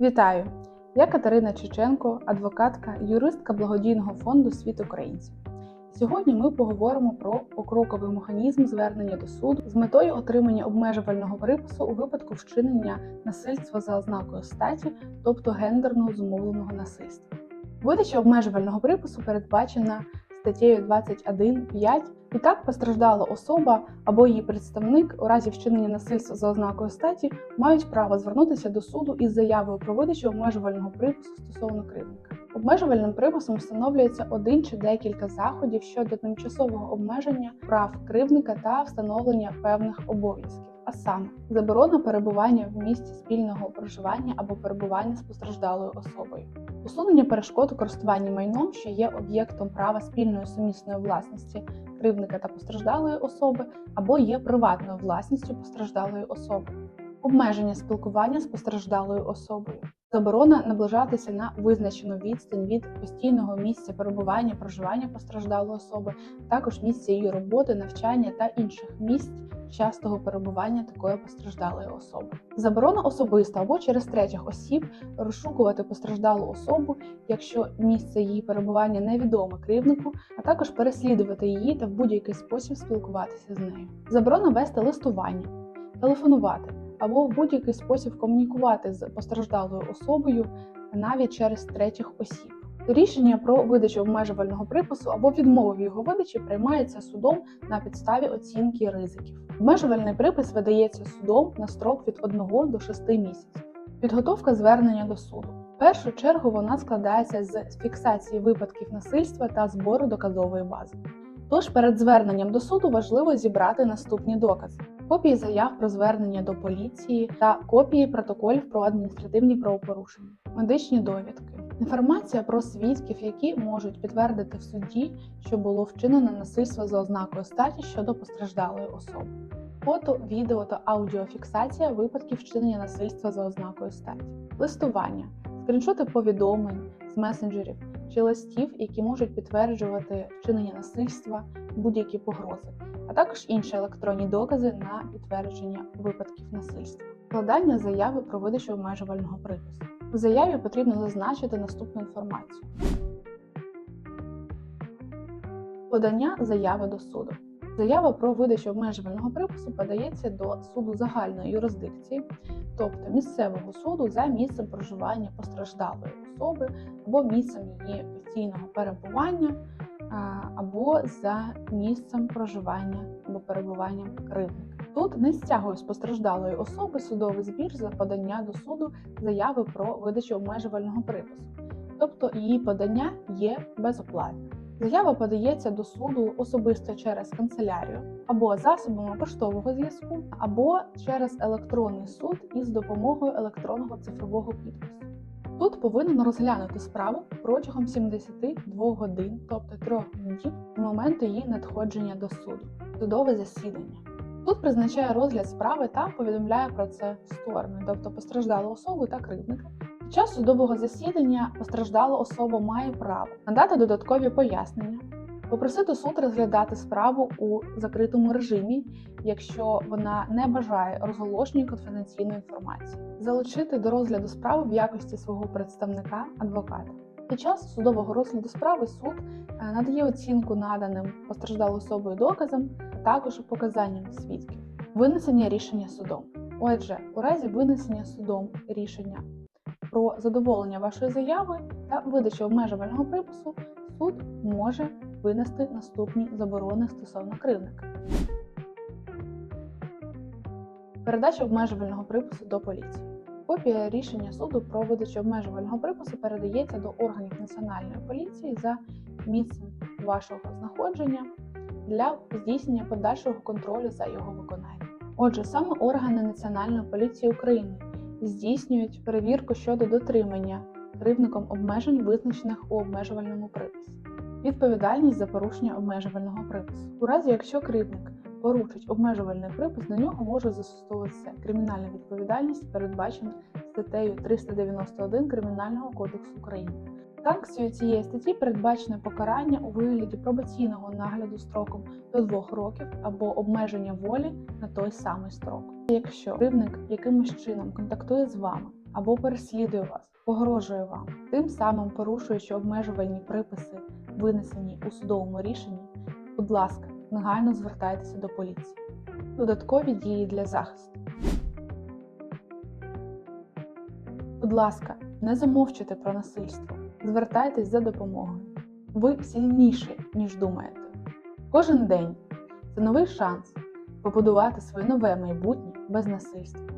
Вітаю! Я Катерина Чеченко, адвокатка, юристка благодійного фонду Світ українців. Сьогодні ми поговоримо про покроковий механізм звернення до суду з метою отримання обмежувального припису у випадку вчинення насильства за ознакою статі, тобто гендерного зумовленого насильства. Видача обмежувального припису передбачена статтею 21.5 і так постраждала особа або її представник у разі вчинення насильства за ознакою статі мають право звернутися до суду із заявою про видачу обмежувального припису стосовно кривдника. Обмежувальним приписом встановлюється один чи декілька заходів щодо тимчасового обмеження прав кривдника та встановлення певних обов'язків, а саме заборона перебування в місці спільного проживання або перебування з постраждалою особою. Усунення перешкод у користуванні майном, що є об'єктом права спільної сумісної власності кривника та постраждалої особи, або є приватною власністю постраждалої особи, обмеження спілкування з постраждалою особою, заборона наближатися на визначену відстань від постійного місця перебування проживання постраждалої особи, також місця її роботи, навчання та інших місць частого перебування такої постраждалої особи. Заборона особиста або через третіх осіб розшукувати постраждалу особу, якщо місце її перебування невідоме кривднику, а також переслідувати її та в будь-який спосіб спілкуватися з нею. Заборона вести листування, телефонувати або в будь-який спосіб комунікувати з постраждалою особою навіть через третіх осіб. Рішення про видачу обмежувального припису або відмову в його видачі приймається судом на підставі оцінки ризиків. Обмежувальний припис видається судом на строк від 1 до 6 місяців. Підготовка звернення до суду. В першу чергу вона складається з фіксації випадків насильства та збору доказової бази. Тож перед зверненням до суду важливо зібрати наступні докази: копії заяв про звернення до поліції та копії протоколів про адміністративні правопорушення, медичні довідки, інформація про свідків, які можуть підтвердити в суді, що було вчинено насильство за ознакою статі щодо постраждалої особи, фото, відео та аудіофіксація випадків вчинення насильства за ознакою статі, листування, скріншоти повідомлень месенджерів чи листів, які можуть підтверджувати вчинення насильства, будь-які погрози, а також інші електронні докази на підтвердження випадків насильства, складання заяви про видачу обмежувального припису. В заяві потрібно зазначити наступну інформацію: подання заяви до суду. Заява про видачу обмежувального припису подається до суду загальної юрисдикції, тобто місцевого суду за місцем проживання постраждалої особи або місцем її постійного перебування, або за місцем проживання або перебуванням кривдника. Тут не стягує з постраждалої особи судовий збір за подання до суду заяви про видачу обмежувального припису, тобто її подання є безоплатним. Заява подається до суду особисто через канцелярію або засобами поштового зв'язку, або через електронний суд із допомогою електронного цифрового підпису. Тут повинен розглянути справу протягом 72 годин, тобто 3 днів з моменту її надходження до суду, судове засідання. Суд призначає розгляд справи та повідомляє про це сторони, тобто постраждалу особу та кривдника. Час судового засідання постраждала особа має право надати додаткові пояснення, попросити суд розглядати справу у закритому режимі, якщо вона не бажає розголошення конфіденційної інформації, залучити до розгляду справи в якості свого представника адвоката. Під час судового розгляду справи суд надає оцінку наданим постраждалою особою доказам, а також показанням свідків, винесення рішення судом. Отже, у разі винесення судом рішення про задоволення вашої заяви та видачу обмежувального припису суд може винести наступні заборони стосовно кривника. Передача обмежувального припису до поліції. Копія рішення суду про видачу обмежувального припису передається до органів національної поліції за місцем вашого знаходження для здійснення подальшого контролю за його виконанням. Отже, саме органи Національної поліції України здійснюють перевірку щодо дотримання кривником обмежень, визначених у обмежувальному приписі. Відповідальність за порушення обмежувального припису. У разі, якщо кривник порушить обмежувальний припис, на нього може застосовуватися кримінальна відповідальність, передбачена статтею 391 Кримінального кодексу України. Санкцією цієї статті передбачене покарання у вигляді пробаційного нагляду строком до 2 років або обмеження волі на той самий строк. Якщо кривник якимось чином контактує з вами або переслідує вас, погрожує вам, тим самим порушуючи обмежувальні приписи, винесені у судовому рішенні, будь ласка, негайно звертайтеся до поліції. Додаткові дії для захисту. Будь ласка, не замовчуйте про насильство. Звертайтесь за допомогою. Ви сильніші, ніж думаєте. Кожен день це новий шанс побудувати своє нове майбутнє без насильства.